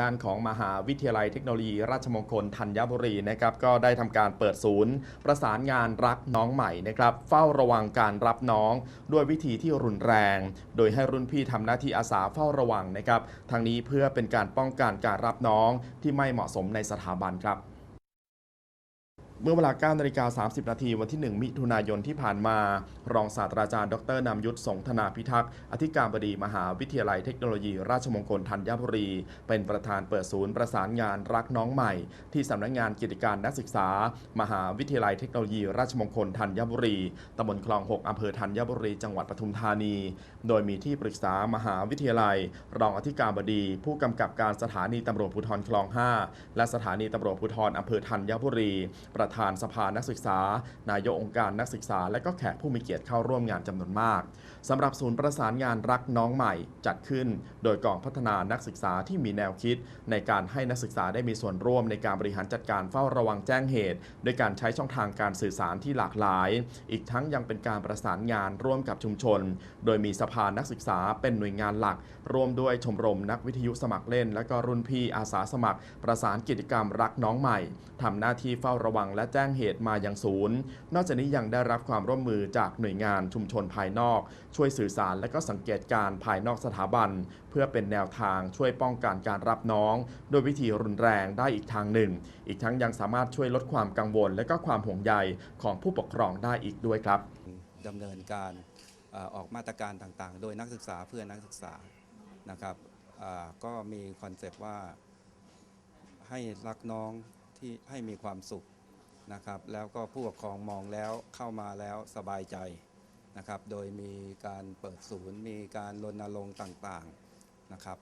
ด้านของมหาวิทยาลัยเทคโนโลยีราชมงคลธัญบุรีนะครับก็ได้ทำการเปิดศูนย์ ประสานงานรักน้องใหม่นะครับเฝ้าระวังการรับน้อง ด้วยวิธีที่รุนแรง โดยให้รุ่นพี่ทำหน้าที่อาสาเฝ้าระวังนะครับทางนี้เพื่อเป็นการป้องกันการรับน้องที่ไม่เหมาะสมในสถาบันครับ เมื่อเวลา9นาฬิกา30 นาทีวันที่ 1 มิถุนายนที่ผ่านมา รองศาสตราจารย์ ดรนำยุทธสงธนาพิทักษ์ อธิการบดีมหาวิทยาลัยเทคโนโลยี ราชมงคลธัญบุรี เป็นประธานเปิดศูนย์ประสานงานรักน้องใหม่ ที่สำนักงานกิจการนักศึกษา มหาวิทยาลัยเทคโนโลยี ราชมงคลธัญบุรี ตำบลคลอง 6อำเภอธัญบุรี จังหวัดปทุมธานี โดยมีที่ปรึกษามหาวิทยาลัย รองอธิการบดี ผู้กำกับการสถานีตำรวจภูธรคลอง 5 และสถานีตำรวจภูธรอำเภอธัญบุรีประธานสภานักศึกษา นายกองค์การนักศึกษา และก็แขกผู้มีเกียรติเข้าร่วมงานจำนวนมากสำหรับศูนย์ประสานงานรักน้องใหม่จัดขึ้น โดยกองพัฒนานักศึกษาที่มีแนวคิด ในการให้นักศึกษาได้มีส่วนร่วมในการบริหารจัดการเฝ้าระวังแจ้งเหตุ โดยการใช้ช่องทางการสื่อสารที่หลากหลาย อีกทั้งยังเป็นการประสานงานร่วมกับชุมชน โดยมีสภานักศึกษาเป็นหน่วยงานหลัก ร่วมด้วยชมรมนักวิทยุสมัครเล่น และก็รุ่นพี่อาสาสมัคร ประสานกิจกรรมรักน้องใหม่ทำหน้าที่เฝ้าระวังและแจ้งเหตุมายังศูนย์ นอกจากนี้ยังได้รับความร่วมมือจากหน่วยงานชุมชนภายนอก ช่วยสื่อสารและก็สังเกตการณ์ภายนอกสถาบัน เพื่อเป็นแนวทางช่วยป้องกันการรับน้อง โดยวิธีรุนแรงได้อีกทางหนึ่ง อีกทั้งยังสามารถช่วยลดความกังวล และก็ความห่วงใยของผู้ปกครองได้อีกด้วยครับดำเนินการออกมาตรการต่างๆ โดยนักศึกษาเพื่อนักศึกษานะครับก็มีคอนเซปต์ว่าให้รักน้องที่ให้มีความสุข นะครับ แล้วก็ผู้ปกครองมองแล้วเข้ามาแล้วสบายใจนะครับ โดยมีการเปิดศูนย์ มีการรณรงค์ต่างๆนะครับ